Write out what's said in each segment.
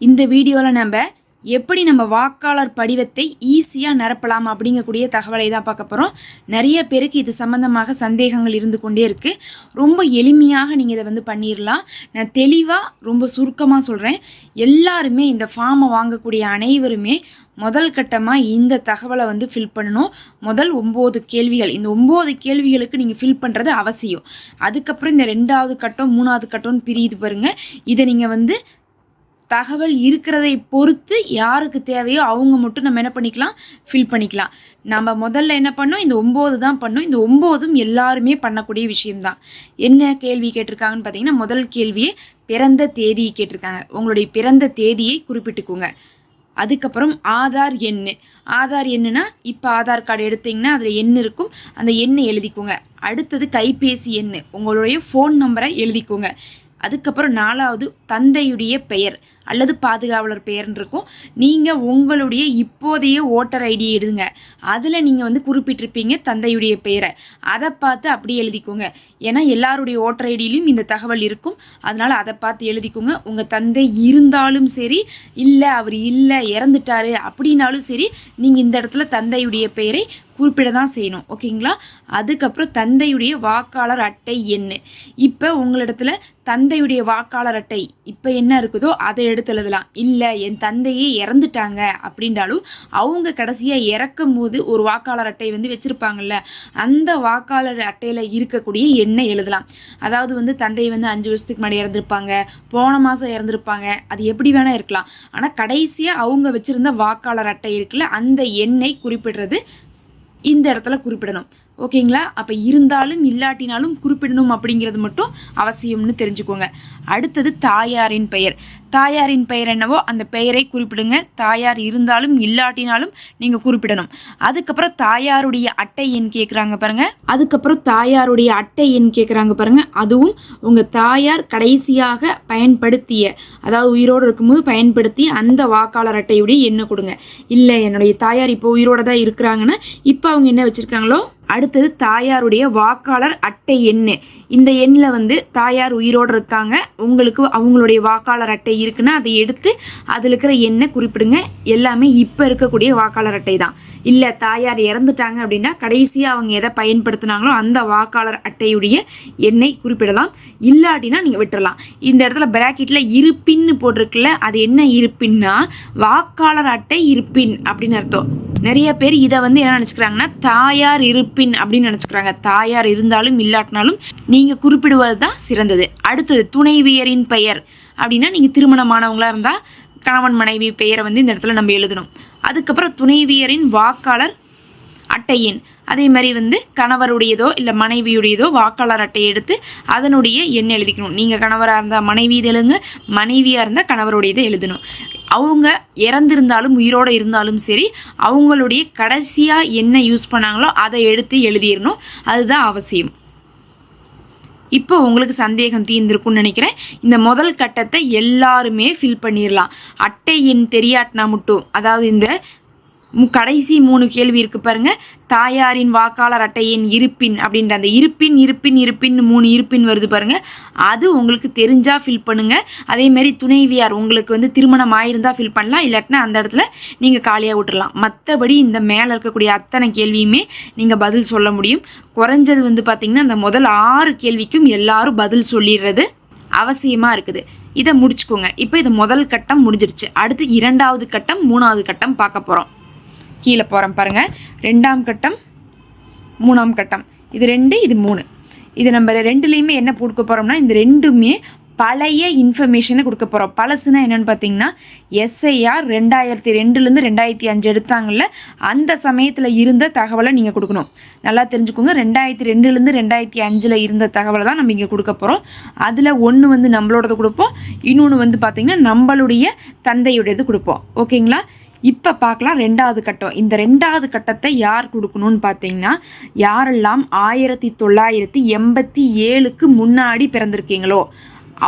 இந்த வீடியோவில் நம்ம எப்படி நம்ம வாக்காளர் படிவத்தை ஈஸியாக நிரப்பலாம் அப்படிங்கக்கூடிய தகவலை தான் பார்க்க போகிறோம் நிறைய பேருக்கு இது சம்மந்தமாக சந்தேகங்கள் இருந்து கொண்டே இருக்குது ரொம்ப எளிமையாக நீங்கள் இதை வந்து பண்ணிடலாம் நான் தெளிவாக ரொம்ப சுருக்கமாக சொல்கிறேன் எல்லாருமே இந்த ஃபார்மை வாங்கக்கூடிய அனைவருமே முதல் கட்டமாக இந்த தகவலை வந்து ஃபில் பண்ணணும். முதல் ஒம்பது கேள்விகள். இந்த ஒம்பது கேள்விகளுக்கு நீங்கள் ஃபில் பண்ணுறது அவசியம். அதுக்கப்புறம் இந்த ரெண்டாவது கட்டம் மூணாவது கட்டம்னு பிரியுது பாருங்கள் இதை நீங்கள் வந்து தகவல் இருக்கிறதை பொறுத்து யாருக்கு தேவையோ அவங்க மட்டும் நம்ம என்ன பண்ணிக்கலாம் ஃபில் பண்ணிக்கலாம். நம்ம முதல்ல என்ன பண்ணோம்? இந்த ஒம்பது தான் பண்ணோம். இந்த ஒம்போதும் எல்லாருமே பண்ணக்கூடிய விஷயம்தான். என்ன கேள்வி கேட்டிருக்காங்கன்னு பார்த்தீங்கன்னா முதல் கேள்வியே பிறந்த தேதி கேட்டிருக்காங்க. உங்களுடைய பிறந்த தேதியை குறிப்பிட்டுக்கோங்க. அதுக்கப்புறம் ஆதார் எண்ணு ஆதார் எண்ணுனா இப்போ ஆதார் கார்டு எடுத்தீங்கன்னா அதில் எண் இருக்கும். அந்த எண்ணை எழுதிக்கோங்க. அடுத்தது கைபேசி எண்ணு உங்களுடைய ஃபோன் நம்பரை எழுதிக்கோங்க. அதுக்கப்புறம் நாலாவது தந்தையுடைய பெயர். அல்லது பாதுகாவலர் பெயர்னு இருக்கும். நீங்கள் உங்களுடைய இப்போதைய ஓட்டர் ஐடி எழுதுங்க அதில் நீங்கள் வந்து குறிப்பிட்டிருப்பீங்க தந்தையுடைய பெயரை அதை பார்த்து அப்படியே எழுதிக்கோங்க. ஏன்னா எல்லாருடைய ஓட்டர் ஐடியிலையும் இந்த தகவல் இருக்கும். அதனால் அதை பார்த்து எழுதிக்கோங்க. உங்கள் தந்தை இருந்தாலும் சரி இல்லை அவர் இல்லை இறந்துட்டாரு அப்படின்னாலும் சரி நீங்கள் இந்த இடத்துல தந்தையுடைய பெயரை குறிப்பிட தான் செய்யணும். ஓகேங்களா? அதுக்கப்புறம் தந்தையுடைய வாக்காளர் அட்டை எண்ணு இப்போ உங்களிடத்துல தந்தையுடைய வாக்காளர் அட்டை இப்போ என்ன இருக்குதோ அதை எடுத்து எழுதலாம் இல்லை என் தந்தையே இறந்துட்டாங்க அப்படின்றாலும் அவங்க கடைசியாக இறக்கும் போது ஒரு வாக்காளர் அட்டை வந்து வச்சுருப்பாங்கல்ல அந்த வாக்காளர் அட்டையில் இருக்கக்கூடிய எண்ணை எழுதலாம். அதாவது வந்து தந்தை வந்து அஞ்சு வருஷத்துக்கு முன்னாடி இறந்துருப்பாங்க போன மாதம் இறந்துருப்பாங்க அது எப்படி வேணால் இருக்கலாம். ஆனால் கடைசியாக அவங்க வச்சுருந்த வாக்காளர் அட்டை இருக்குல்ல அந்த எண்ணை குறிப்பிடுறது இந்த இடத்துல குறிப்பிடணும். ஓகேங்களா? அப்போ இருந்தாலும் இல்லாட்டினாலும் குறிப்பிடணும் அப்படிங்கிறது மட்டும் அவசியம்னு தெரிஞ்சுக்கோங்க. அடுத்தது தாயாரின் பெயர். தாயாரின் பெயர் என்னவோ அந்த பெயரை குறிப்பிடுங்க. தாயார் இருந்தாலும் இல்லாட்டினாலும் நீங்கள் குறிப்பிடணும். அதுக்கப்புறம் தாயாருடைய அட்டை எண் கேட்குறாங்க பாருங்க. அதுக்கப்புறம் தாயாருடைய அட்டை எண் கேட்குறாங்க பாருங்க. அதுவும் உங்கள் தாயார் கடைசியாக பயன்படுத்திய அதாவது உயிரோடு இருக்கும்போது பயன்படுத்தி அந்த வாக்காளர் அட்டையுடைய எண்ணை கொடுங்க. இல்லை என்னுடைய தாயார் இப்போ உயிரோட தான் இருக்கிறாங்கன்னா இப்போ அவங்க என்ன வச்சுருக்காங்களோ அடுத்தது தாயாருடைய வாக்காளர் அட்டை எண் இந்த எண்ணில் வந்து தாயார் உயிரோடு இருக்காங்க. உங்களுக்கு அவங்களுடைய வாக்காளர் அட்டை இருக்குன்னா அதை எடுத்து அதில் இருக்கிற எண்ணை குறிப்பிடுங்க. எல்லாமே இப்போ இருக்கக்கூடிய வாக்காளர் அட்டை தான். இல்லை தாயார் இறந்துட்டாங்க அப்படின்னா கடைசியாக அவங்க எதை பயன்படுத்தினாங்களோ அந்த வாக்காளர் அட்டையுடைய எண்ணை குறிப்பிடலாம். இல்லாட்டினா நீங்கள் விட்டுறலாம். இந்த இடத்துல பிராக்கெட்டில் இருப்பின்னு போட்டிருக்குல்ல அது என்ன இருப்பின்னா வாக்காளர் அட்டை இருப்பின் அப்படின்னு அர்த்தம். நிறைய பேர் இதை வந்து என்ன நினச்சிக்கிறாங்கன்னா தாயார் இருப்பின் அப்படின்னு நினச்சிக்கிறாங்க. தாயார் இருந்தாலும் இல்லாட்டினாலும் நீங்கள் குறிப்பிடுவது தான் சிறந்தது. அடுத்தது துணைவியரின் பெயர். அப்படின்னா நீங்கள் திருமணமானவங்களாக இருந்தால் கணவன் மனைவி பெயரை வந்து இந்த இடத்துல நம்ம எழுதணும். அதுக்கப்புறம் துணைவியரின் வாக்காளர் அட்டை எண் அதே மாதிரி வந்து கணவருடையதோ இல்லை மனைவியுடையதோ வாக்காளர் அட்டை எடுத்து அதனுடைய எண் எழுதிக்கணும். நீங்கள் கணவராக இருந்தால் மனைவி இது எழுதுங்க மனைவியாக இருந்தால் கணவருடையதை எழுதணும். அவங்க இறந்திருந்தாலும் உயிரோடு இருந்தாலும் சரி அவங்களுடைய கடைசியாக என்ன யூஸ் பண்ணாங்களோ அதை எடுத்து எழுதிடணும். அதுதான் அவசியம். இப்போ உங்களுக்கு சந்தேகம் தீர்ந்திருக்கும்னு நினைக்கிறேன். இந்த முதல் கட்டத்தை எல்லாருமே ஃபில் பண்ணிடலாம். அட்டை எண் தெரியாட்டினா மட்டும் அதாவது இந்த கடைசி மூணு கேள்வி இருக்கு பாருங்க. தாயாரின் வாக்காளர் அட்டையின் இருப்பின் அப்படின்ற அந்த இருப்பின் இருப்பின் இருப்பின் மூணு இருப்பின் வருது பாருங்க. அது உங்களுக்கு தெரிஞ்சா ஃபில் பண்ணுங்க. அதே மாதிரி துணைவியார் உங்களுக்கு வந்து திருமணம் ஆயிருந்தா ஃபில் பண்ணலாம். இல்லாட்டினா அந்த இடத்துல நீங்க காலியாக விட்டுறலாம். மற்றபடி இந்த மேலே இருக்கக்கூடிய அத்தனை கேள்வியுமே நீங்க பதில் சொல்ல முடியும். குறைஞ்சது வந்து பார்த்தீங்கன்னா அந்த முதல் ஆறு கேள்விக்கும் எல்லாரும் பதில் சொல்லிடுறது அவசியமா இருக்குது. இதை முடிச்சுக்கோங்க. இப்போ இது முதல் கட்டம் முடிஞ்சிருச்சு. அடுத்து இரண்டாவது கட்டம் மூணாவது கட்டம் பார்க்க போகிறோம் கீழே போகிறோம் பாருங்கள் ரெண்டாம் கட்டம் மூணாம் கட்டம். இது ரெண்டு இது மூணு. இது நம்ம ரெண்டுலேயுமே என்ன கொடுக்க போகிறோம்னா இந்த ரெண்டுமே பழைய இன்ஃபர்மேஷனை கொடுக்க போகிறோம் பழசுனா என்னென்னு பார்த்தீங்கன்னா எஸ்ஐஆர் ரெண்டாயிரத்தி ரெண்டுலேருந்து ரெண்டாயிரத்தி அஞ்சு எடுத்தாங்கல்ல அந்த சமயத்தில் இருந்த தகவலை நீங்கள் கொடுக்கணும். நல்லா தெரிஞ்சுக்கோங்க. ரெண்டாயிரத்தி ரெண்டுலேருந்து ரெண்டாயிரத்தி அஞ்சில் இருந்த தகவலை தான் நம்ம இங்கே கொடுக்க போகிறோம் அதில் ஒன்று வந்து நம்மளோடது கொடுப்போம். இன்னொன்று வந்து பார்த்திங்கன்னா நம்மளுடைய தந்தையுடையது கொடுப்போம். ஓகேங்களா? இப்போ பார்க்கலாம் ரெண்டாவது கட்டம். இந்த ரெண்டாவது கட்டத்தை யார் கொடுக்கணும்னு பார்த்தீங்கன்னா யாரெல்லாம் ஆயிரத்தி தொள்ளாயிரத்தி எண்பத்தி ஏழுக்கு முன்னாடி பிறந்திருக்கீங்களோ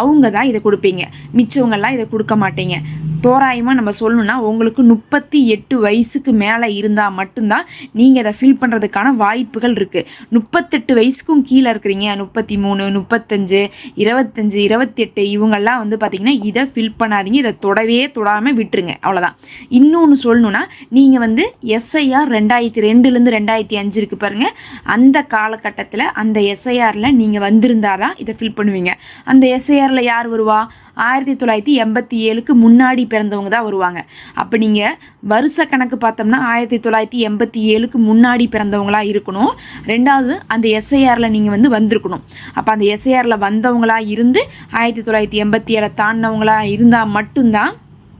அவங்க தான் இதை கொடுப்பீங்க. மிச்சவங்கெல்லாம் இதை கொடுக்க மாட்டீங்க. தோராயமாக நம்ம சொல்லணும்னா உங்களுக்கு முப்பத்தி எட்டு வயசுக்கு மேலே இருந்தால் மட்டும்தான் நீங்கள் இதை ஃபில் பண்ணுறதுக்கான வாய்ப்புகள் இருக்குது முப்பத்தெட்டு வயசுக்கும் கீழே இருக்கிறீங்க. முப்பத்தி மூணு முப்பத்தஞ்சு இருபத்தஞ்சு இருபத்தெட்டு இவங்கெல்லாம் வந்து பார்த்திங்கன்னா இதை ஃபில் பண்ணாதீங்க. இதை தொடவே தொடாமல் விட்டுருங்க. அவ்வளோதான் இன்னொன்று சொல்லணும்னா நீங்கள் வந்து எஸ்ஐஆர் ரெண்டாயிரத்தி ரெண்டுலேருந்து ரெண்டாயிரத்தி அஞ்சு இருக்குது பாருங்கள் அந்த காலகட்டத்தில் அந்த எஸ்ஐஆரில் நீங்கள் வந்திருந்தால் தான் இதை ஃபில் பண்ணுவீங்க. அந்த எஸ்ஐஆரில் யார் வருவா? ஆயிரத்தி தொள்ளாயிரத்தி எண்பத்தி ஏழுக்கு முன்னாடி பிறந்தவங்க தான் வருவாங்க. அப்போ நீங்கள் வருஷ கணக்கு பார்த்தோம்னா ஆயிரத்தி தொள்ளாயிரத்தி எண்பத்தி ஏழுக்கு முன்னாடி பிறந்தவங்களா இருக்கணும். ரெண்டாவது அந்த எஸ்ஐஆரில் நீங்கள் வந்து வந்திருக்கணும். அப்போ அந்த எஸ்ஐஆரில் வந்தவங்களா இருந்து ஆயிரத்தி தொள்ளாயிரத்தி எண்பத்தி ஏழை தாண்டினவங்களா இருந்தால் மட்டும்தான்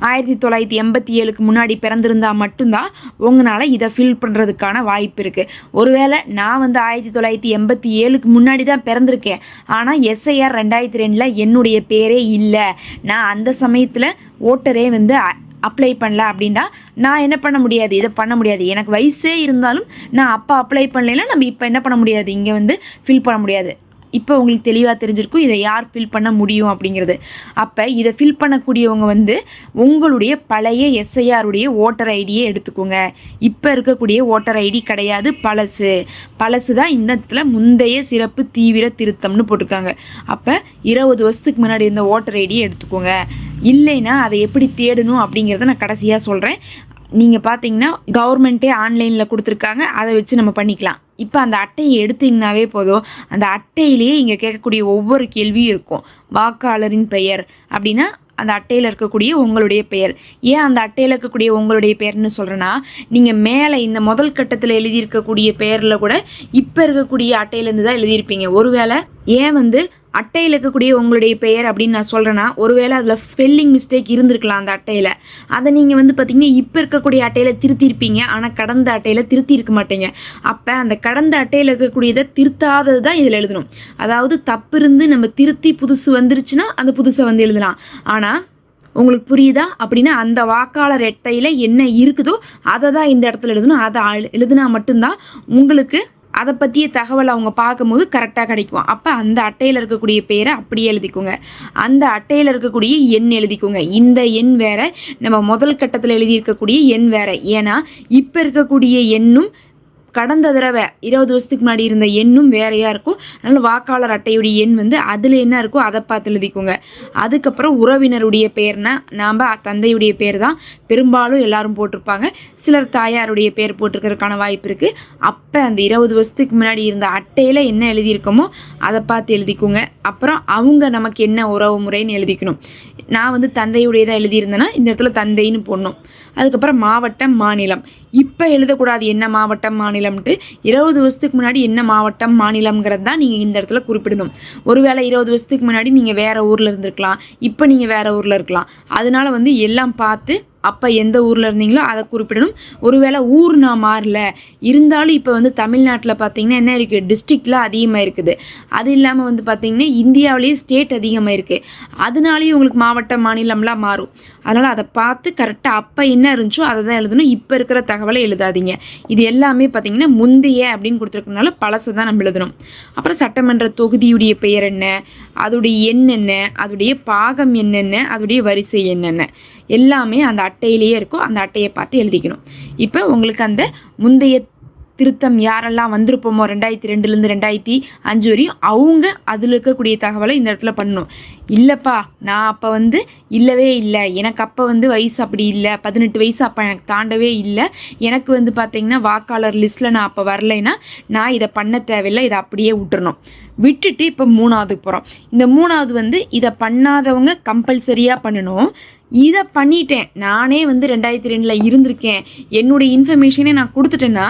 ஆயிரத்தி தொள்ளாயிரத்தி எண்பத்தி ஏழுக்கு முன்னாடி பிறந்திருந்தால் மட்டும்தான் உங்களால் இதை ஃபில் பண்ணுறதுக்கான வாய்ப்பு இருக்குது ஒருவேளை நான் வந்து ஆயிரத்தி தொள்ளாயிரத்தி எண்பத்தி ஏழுக்கு முன்னாடி தான் பிறந்திருக்கேன். ஆனால் எஸ்ஐஆர் ரெண்டாயிரத்தி ரெண்டில் என்னுடைய பேரே இல்லை. நான் அந்த சமயத்தில் ஓட்டரே வந்து அப்ளை பண்ணல அப்படின்னா நான் என்ன பண்ண முடியாது? இதை பண்ண முடியாது. எனக்கு வயசே இருந்தாலும் நான் அப்போ அப்ளை பண்ணலைன்னா நம்ம இப்போ என்ன பண்ண முடியாது? இங்கே வந்து ஃபில் பண்ண முடியாது. இப்போ உங்களுக்கு தெளிவாக தெரிஞ்சிருக்கும் இதை யார் ஃபில் பண்ண முடியும் அப்படிங்கிறது. அப்போ இதை ஃபில் பண்ணக்கூடியவங்க வந்து உங்களுடைய பழைய எஸ்ஐஆருடைய ஓட்டர் ஐடியை எடுத்துக்கோங்க. இப்போ இருக்கக்கூடிய ஓட்டர் ஐடி கிடையாது பழசு. பழசு தான் இந்த இடத்துல முந்தைய சிறப்பு தீவிர திருத்தம்னு போட்டிருக்காங்க. அப்போ இருபது வருஷத்துக்கு முன்னாடி இருந்த ஓட்டர் ஐடியை எடுத்துக்கோங்க. இல்லைன்னா அதை எப்படி தேடணும் அப்படிங்கிறத நான் கடைசியாக சொல்கிறேன் நீங்கள் பார்த்தீங்கன்னா கவர்மெண்ட்டே ஆன்லைனில் கொடுத்துருக்காங்க. அதை வச்சு நம்ம பண்ணிக்கலாம். இப்போ அந்த அட்டையை எடுத்தீங்கனாவே போதும். அந்த அட்டையிலேயே இங்கே கேட்கக்கூடிய ஒவ்வொரு கேள்வியும் இருக்கும். வாக்காளரின் பெயர் அப்படின்னா அந்த அட்டையில் இருக்கக்கூடிய உங்களுடைய பெயர். ஏன் அந்த அட்டையில் இருக்கக்கூடிய உங்களுடைய பெயர்னு சொல்கிறேன்னா நீங்கள் மேலே இந்த முதல் கட்டத்தில் எழுதியிருக்கக்கூடிய பெயரில் கூட இப்போ இருக்கக்கூடிய அட்டையிலேருந்து தான் எழுதியிருப்பீங்க. ஒருவேளை ஏன் வந்து அட்டையில் இருக்கக்கூடிய உங்களுடைய பெயர் அப்படின்னு நான் சொல்கிறேன்னா ஒருவேளை அதில் ஸ்பெல்லிங் மிஸ்டேக் இருந்திருக்கலாம் அந்த அட்டையில். அதை நீங்கள் வந்து பார்த்தீங்கன்னா இப்போ இருக்கக்கூடிய அட்டையில் திருத்திருப்பீங்க. ஆனால் கடந்த அட்டையில் திருத்தி இருக்க மாட்டீங்க. அப்போ அந்த கடந்த அட்டையில் இருக்கக்கூடியதை திருத்தாதது தான் இதில் எழுதணும். அதாவது தப்பு இருந்து நம்ம திருத்தி புதுசு வந்துருச்சுன்னா அந்த புதுசை வந்து எழுதலாம். ஆனால் உங்களுக்கு புரியுதா? அப்படின்னா அந்த வாக்காளர் அட்டையில் என்ன இருக்குதோ அதை தான் இந்த இடத்துல எழுதணும். அதை எழுதுனா மட்டும்தான் உங்களுக்கு அதை பற்றிய தகவல் அவங்க பார்க்கும்போது கரெக்டாக கிடைக்கும். அப்போ அந்த அட்டையில் இருக்கக்கூடிய பேரை அப்படியே எழுதிக்கோங்க. அந்த அட்டையில் இருக்கக்கூடிய எண் எழுதிக்கோங்க. இந்த எண் வேற நம்ம முதல் கட்டத்தில் எழுதியிருக்கக்கூடிய எண் வேற. ஏன்னா இப்போ இருக்கக்கூடிய எண்ணும் கடந்த தடவை இருபது வருஷத்துக்கு முன்னாடி இருந்த எண்ணும் வேறையாக இருக்கும். அதனால் வாக்காளர் அட்டையுடைய எண் வந்து அதில் என்ன இருக்கோ அதை பார்த்து எழுதிக்கோங்க. அதுக்கப்புறம் உறவினருடைய பேர்னா நாம் தந்தையுடைய பேர் தான். பெரும்பாலும் எல்லாரும் போட்டிருப்பாங்க. சிலர் தாயாருடைய பேர் போட்டிருக்கிறதுக்கான வாய்ப்பு இருக்குது அப்போ அந்த இருபது வருஷத்துக்கு முன்னாடி இருந்த அட்டையில் என்ன எழுதியிருக்கோமோ அதை பார்த்து எழுதிக்கோங்க. அப்புறம் அவங்க நமக்கு என்ன உறவு முறைன்னு எழுதிக்கணும். நான் வந்து தந்தையுடையதாக எழுதியிருந்தேன்னா இந்த இடத்துல தந்தைன்னு போடணும். அதுக்கப்புறம் மாவட்டம் மாநிலம். இப்போ எழுதக்கூடாது என்ன மாவட்டம் மாநிலம்ட்டு இருபது வருஷத்துக்கு முன்னாடி என்ன மாவட்டம் மாநிலம்ங்கிறது தான் நீங்கள் இந்த இடத்துல குறிப்பிடணும். ஒருவேளை இருபது வருஷத்துக்கு முன்னாடி நீங்கள் வேறு ஊரில் இருந்திருக்கலாம் இப்போ நீங்கள் வேறு ஊரில் இருக்கலாம். அதனால வந்து எல்லாம் பார்த்து அப்போ எந்த ஊரில் இருந்தீங்களோ அதை குறிப்பிடணும். ஒருவேளை ஊர் நான் மாறல. இருந்தாலும் இப்போ வந்து தமிழ்நாட்டில் பார்த்தீங்கன்னா என்ன இருக்குது டிஸ்ட்ரிக்ட்லாம் அதிகமாக இருக்குது. அது இல்லாமல் வந்து பார்த்தீங்கன்னா இந்தியாவிலேயே ஸ்டேட் அதிகமாக இருக்குது அதனாலேயும் உங்களுக்கு மாவட்ட மாநிலம்லாம் மாறும். அதனால் அதை பார்த்து கரெக்டாக அப்போ என்ன இருந்துச்சோ அதை தான் எழுதணும். இப்போ இருக்கிற தகவலை எழுதாதீங்க. இது எல்லாமே பார்த்தீங்கன்னா முந்தைய அப்படின்னு கொடுத்துருக்கனால பழசை தான் நம்ம எழுதணும். அப்புறம் சட்டமன்ற தொகுதியுடைய பெயர் என்ன? அதோடைய எண் என்ன? அதோடைய பாகம் என்னென்ன? அதோடைய வரிசை என்னென்ன? எல்லாமே அந்த அட்டையிலேயே இருக்கும் அந்த அட்டையை பார்த்து எழுதிக்கணும். இப்போ உங்களுக்கு அந்த முந்தைய திருத்தம் யாரெல்லாம் வந்திருப்போமோ ரெண்டாயிரத்தி ரெண்டுலேருந்து ரெண்டாயிரத்தி அஞ்சு வரையும் அவங்க அதில் இருக்கக்கூடிய தகவலை இந்த இடத்துல பண்ணணும். இல்லைப்பா நான் அப்போ வந்து இல்லவே இல்லை. எனக்கு அப்போ வந்து வயசு அப்படி இல்லை. பதினெட்டு வயசு அப்போ எனக்கு தாண்டவே இல்லை. எனக்கு வந்து பார்த்திங்கன்னா வாக்காளர் லிஸ்ட்டில் நான் அப்போ வரலைன்னா நான் இதை பண்ண தேவையில்லை. இதை அப்படியே விட்டுறணும். விட்டுட்டு இப்போ மூணாவதுக்கு போகிறோம் இந்த மூணாவது வந்து இதை பண்ணாதவங்க கம்பல்சரியாக பண்ணணும். இதை பண்ணிட்டேன். நானே வந்து ரெண்டாயிரத்தி ரெண்டில் இருந்திருக்கேன். என்னுடைய இன்ஃபர்மேஷனே நான் கொடுத்துட்டேன்னா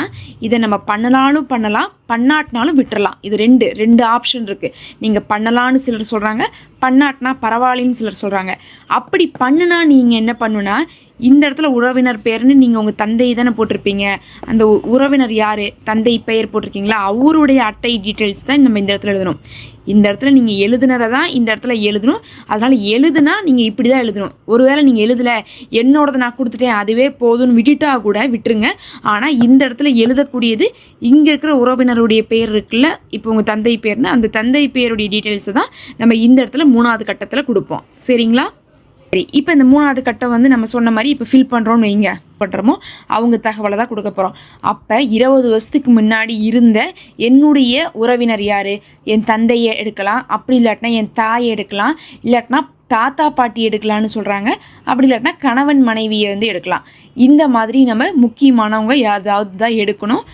இதை நம்ம பண்ணலாலும் பண்ணலாம் பண்ணாட்டினாலும் விட்டுறலாம். இது ரெண்டு ரெண்டு ஆப்ஷன் இருக்குது நீங்கள் பண்ணலான்னு சிலர் சொல்கிறாங்க பண்ணாட்டினா பரவாயில்லன்னு சிலர் சொல்கிறாங்க அப்படி பண்ணுனா நீங்கள் என்ன பண்ணுனா இந்த இடத்துல உறவினர் பேர்னு நீங்கள் உங்கள் தந்தை தானே போட்டிருப்பீங்க. அந்த உறவினர் யார்? தந்தை பெயர் போட்டிருக்கீங்களா? அவருடைய அட்டை டீட்டெயில்ஸ் தான் நம்ம இந்த இடத்துல எழுதணும். இந்த இடத்துல நீங்கள் எழுதுனதை தான் இந்த இடத்துல எழுதணும். அதனால் எழுதுனா நீங்கள் இப்படி தான் எழுதணும். ஒருவேளை நீங்கள் எழுதலை என்னோடதை நான் கொடுத்துட்டேன் அதுவே போதும்னு விட்டுட்டா கூட விட்டுருங்க. ஆனால் இந்த இடத்துல எழுதக்கூடியது இங்கே இருக்கிற உறவினருடைய பேர் இருக்குல்ல இப்போ உங்கள் தந்தை பேர்னு அந்த தந்தை பேருடைய டீட்டெயில்ஸை தான் நம்ம இந்த இடத்துல மூணாவது கட்டத்தில் கொடுப்போம். சரிங்களா? சரி இப்போ இந்த மூணாவது கட்டம் வந்து நம்ம சொன்ன மாதிரி இப்போ ஃபில் பண்ணுறோம்னு வைங்க. பண்ணுறோமோ அவங்க தகவலை தான் கொடுக்க போகிறோம் அப்போ இருபது வருஷத்துக்கு முன்னாடி இருந்த என்னுடைய உறவினர் யார்? என் தந்தையை எடுக்கலாம் அப்படி இல்லாட்டினா என் தாயை எடுக்கலாம் இல்லாட்டினா தாத்தா பாட்டி எடுக்கலாம்னு சொல்கிறாங்க அப்படி இல்லாட்டினா கணவன் மனைவியை வந்து எடுக்கலாம். இந்த மாதிரி நம்ம முக்கியமானவங்க யாராவது தான் எடுக்கணும்.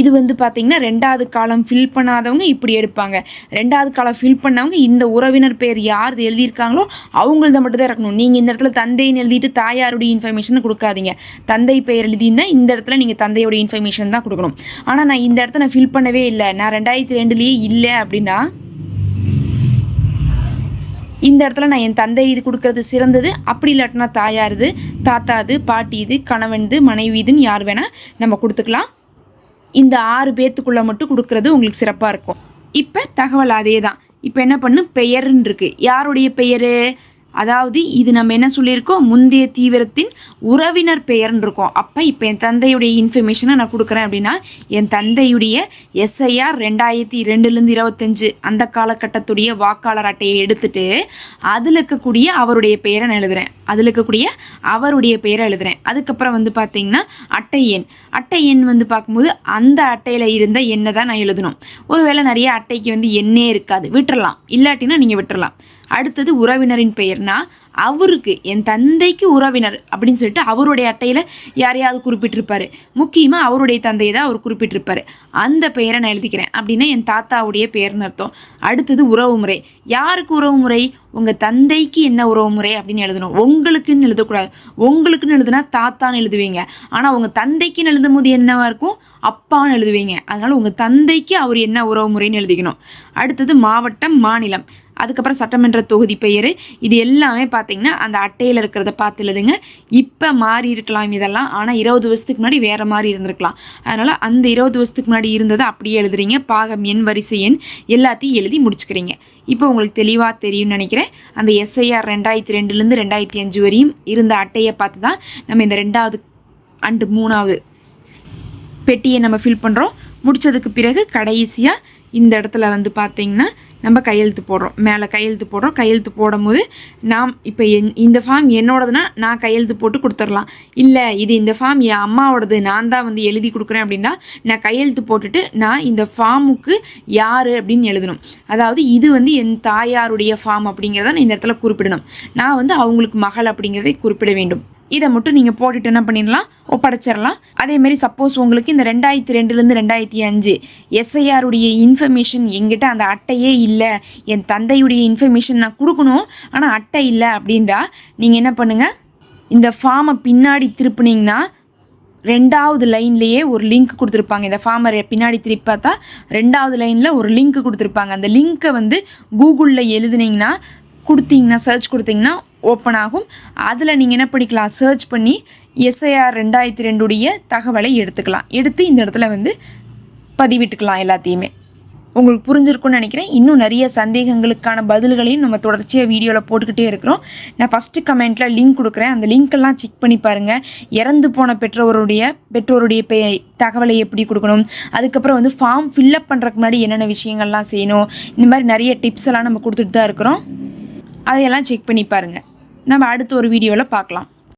இது வந்து பார்த்திங்கன்னா ரெண்டாவது காலம் ஃபில் பண்ணாதவங்க இப்படி எடுப்பாங்க. ரெண்டாவது காலம் ஃபில் பண்ணவங்க இந்த உறவினர் பேர் யார் எழுதியிருக்காங்களோ அவங்கள்த மட்டும் தான் இருக்கணும் நீங்கள் இந்த இடத்துல தந்தைன்னு எழுதிட்டு தாயாருடைய இன்ஃபர்மேஷன் கொடுக்காதீங்க. தந்தை பெயர் எழுதினா இந்த இடத்துல நீங்கள் தந்தையோட இன்ஃபர்மேஷன் தான் கொடுக்கணும். ஆனால் நான் இந்த இடத்த நான் ஃபில் பண்ணவே இல்லை. நான் ரெண்டாயிரத்தி ரெண்டுலேயே இல்லை அப்படின்னா இந்த இடத்துல நான் என் தந்தை இது கொடுக்கறது சிறந்தது. அப்படி இல்லாட்டினா தாயாருது தாத்தாது பாட்டி இது கணவன்து மனைவி இதுன்னு யார் வேணால் நம்ம கொடுத்துக்கலாம். இந்த ஆறு பேத்துக்குள்ளே மட்டும் கொடுக்கறது உங்களுக்கு சிறப்பாக இருக்கும். இப்போ தகவல் அதே தான் இப்போ என்ன பண்ணு? பெயர்ன்னு இருக்குது யாருடைய பெயர்? அதாவது இது நம்ம என்ன சொல்லியிருக்கோம்? முந்தைய தீவிரத்தின் உறவினர் பெயர்னு இருக்கோம் அப்போ இப்போ என் தந்தையுடைய இன்ஃபர்மேஷனை நான் கொடுக்குறேன் அப்படின்னா என் தந்தையுடைய எஸ்ஐஆர் ரெண்டாயிரத்தி ரெண்டுலேருந்து இருபத்தஞ்சு அந்த காலகட்டத்துடைய வாக்காளர் அட்டையை எடுத்துட்டு அதில் இருக்கக்கூடிய அவருடைய பெயரை நான் எழுதுகிறேன் அதில் இருக்கக்கூடிய அவருடைய பெயரை எழுதுகிறேன் அதுக்கப்புறம் வந்து பார்த்தீங்கன்னா அட்டை எண். அட்டை எண் வந்து பார்க்கும்போது அந்த அட்டையில் இருந்த எண்ணை தான் நான் எழுதணும். ஒருவேளை நிறைய அட்டைக்கு வந்து எண்ணே இருக்காது. விட்டுறலாம். இல்லாட்டினா நீங்கள் விட்டுறலாம். அடுத்தது உறவினரின் பெயர்னா அவருக்கு என் தந்தைக்கு உறவினர் அப்படின்னு சொல்லிட்டு அவருடைய அட்டையில் யாரையாவது குறிப்பிட்டிருப்பாரு. முக்கியமாக அவருடைய தந்தையை தான் அவர் குறிப்பிட்டிருப்பாரு. அந்த பெயரை நான் எழுதிக்கிறேன் அப்படின்னா என் தாத்தாவுடைய பெயர்னு அர்த்தம். அடுத்தது உறவு முறை. யாருக்கு உறவு முறை? உங்கள் தந்தைக்கு என்ன உறவு முறை அப்படின்னு எழுதணும். உங்களுக்குன்னு எழுதக்கூடாது. உங்களுக்குன்னு எழுதுனா தாத்தான்னு எழுதுவீங்க. ஆனால் உங்கள் தந்தைக்குன்னு எழுதும் போது என்னவா இருக்கும்? அப்பான்னு எழுதுவீங்க. அதனால் உங்கள் தந்தைக்கு அவர் என்ன உறவு முறைன்னு எழுதிக்கணும். அடுத்தது மாவட்டம் மாநிலம். அதுக்கப்புறம் சட்டமன்ற தொகுதி பெயர். இது எல்லாமே பார்த்தீங்கன்னா அந்த அட்டையில் இருக்கிறத பார்த்து எழுதுங்க இப்போ மாறி இருக்கலாம் இதெல்லாம். ஆனால் இருபது வருஷத்துக்கு முன்னாடி வேறு மாதிரி இருந்திருக்கலாம். அதனால் அந்த இருபது வருஷத்துக்கு முன்னாடி இருந்ததை அப்படியே எழுதுறீங்க. பாகம் எண் வரிசை எண் எல்லாத்தையும் எழுதி முடிச்சுக்கிறீங்க. இப்போ உங்களுக்கு தெளிவாக தெரியும்னு நினைக்கிறேன். அந்த எஸ்ஐஆர் ரெண்டாயிரத்தி ரெண்டுலேருந்து ரெண்டாயிரத்தி அஞ்சு வரையும் இருந்த அட்டையை பார்த்து தான் நம்ம இந்த ரெண்டாவது அண்டு மூணாவது பெட்டியை நம்ம ஃபில் பண்ணுறோம் முடிச்சதுக்கு பிறகு கடைசியாக இந்த இடத்துல வந்து பார்த்தீங்கன்னா நம்ம கையெழுத்து போடுறோம். மேலே கையெழுத்து போடுறோம். கையெழுத்து போடும்போது நாம் இப்போ என் இந்த ஃபார்ம் என்னோடதுன்னா நான் கையெழுத்து போட்டு கொடுத்துடலாம். இல்லை இது இந்த ஃபார்ம் என் அம்மாவோடது. நான் தான் வந்து எழுதி கொடுக்குறேன் அப்படின்னா நான் கையெழுத்து போட்டுட்டு நான் இந்த ஃபார்முக்கு யார் அப்படின்னு எழுதணும். அதாவது இது வந்து என் தாயாருடைய ஃபார்ம் அப்படிங்கிறத நான் இந்த இடத்துல குறிப்பிடணும். நான் வந்து அவங்களுக்கு மகள் அப்படிங்கிறதை குறிப்பிட வேண்டும். இதை மட்டும் நீங்கள் போட்டுட்டு என்ன பண்ணிடலாம்? ஒப்படைச்சிடலாம். அதேமாரி சப்போஸ் உங்களுக்கு இந்த ரெண்டாயிரத்தி ரெண்டுலேருந்து ரெண்டாயிரத்தி அஞ்சு எஸ்ஐஆருடைய இன்ஃபர்மேஷன் எங்கிட்ட அந்த அட்டையே இல்லை. என் தந்தையுடைய இன்ஃபர்மேஷன் நான் கொடுக்கணும். ஆனால் அட்டை இல்லை அப்படின்றா நீங்கள் என்ன பண்ணுங்கள் இந்த ஃபார்மை பின்னாடி திருப்புனீங்கன்னா ரெண்டாவது லைன்லேயே ஒரு லிங்க் கொடுத்துருப்பாங்க. இந்த ஃபார்மரை பின்னாடி திருப்பி பார்த்தா ரெண்டாவது லைனில் ஒரு லிங்க் கொடுத்துருப்பாங்க. அந்த லிங்க்கை வந்து கூகுளில் எழுதுனீங்கன்னா கொடுத்தீங்கன்னா சர்ச் கொடுத்தீங்கன்னா ஓப்பன் ஆகும். அதில் நீங்கள் என்ன பண்ணிக்கலாம்? சர்ச் பண்ணி எஸ்ஐஆர் ரெண்டாயிரத்தி ரெண்டுடைய தகவலை எடுத்துக்கலாம். எடுத்து இந்த இடத்துல வந்து பதிவிட்டுக்கலாம் எல்லாத்தையுமே. உங்களுக்கு புரிஞ்சிருக்கும்னு நினைக்கிறேன். இன்னும் நிறைய சந்தேகங்களுக்கான பதில்களையும் நம்ம தொடர்ச்சியாக வீடியோவில் போட்டுக்கிட்டே இருக்கிறோம். நான் ஃபஸ்ட்டு கமெண்ட்டில் லிங்க் கொடுக்குறேன். அந்த லிங்க்கெல்லாம் செக் பண்ணி பாருங்கள் இறந்து போன பெற்றோருடைய பெற்றோருடைய பெ தகவலை எப்படி கொடுக்கணும்? அதுக்கப்புறம் வந்து ஃபார்ம் ஃபில்லப் பண்ணுறதுக்கு முன்னாடி என்னென்ன விஷயங்கள்லாம் செய்யணும்? இந்த மாதிரி நிறைய டிப்ஸ் எல்லாம் நம்ம கொடுத்துட்டு தான் இருக்கிறோம். அதையெல்லாம் செக் பண்ணி பாருங்கள் நம்ம அடுத்த ஒரு வீடியோவில் பார்க்கலாம்.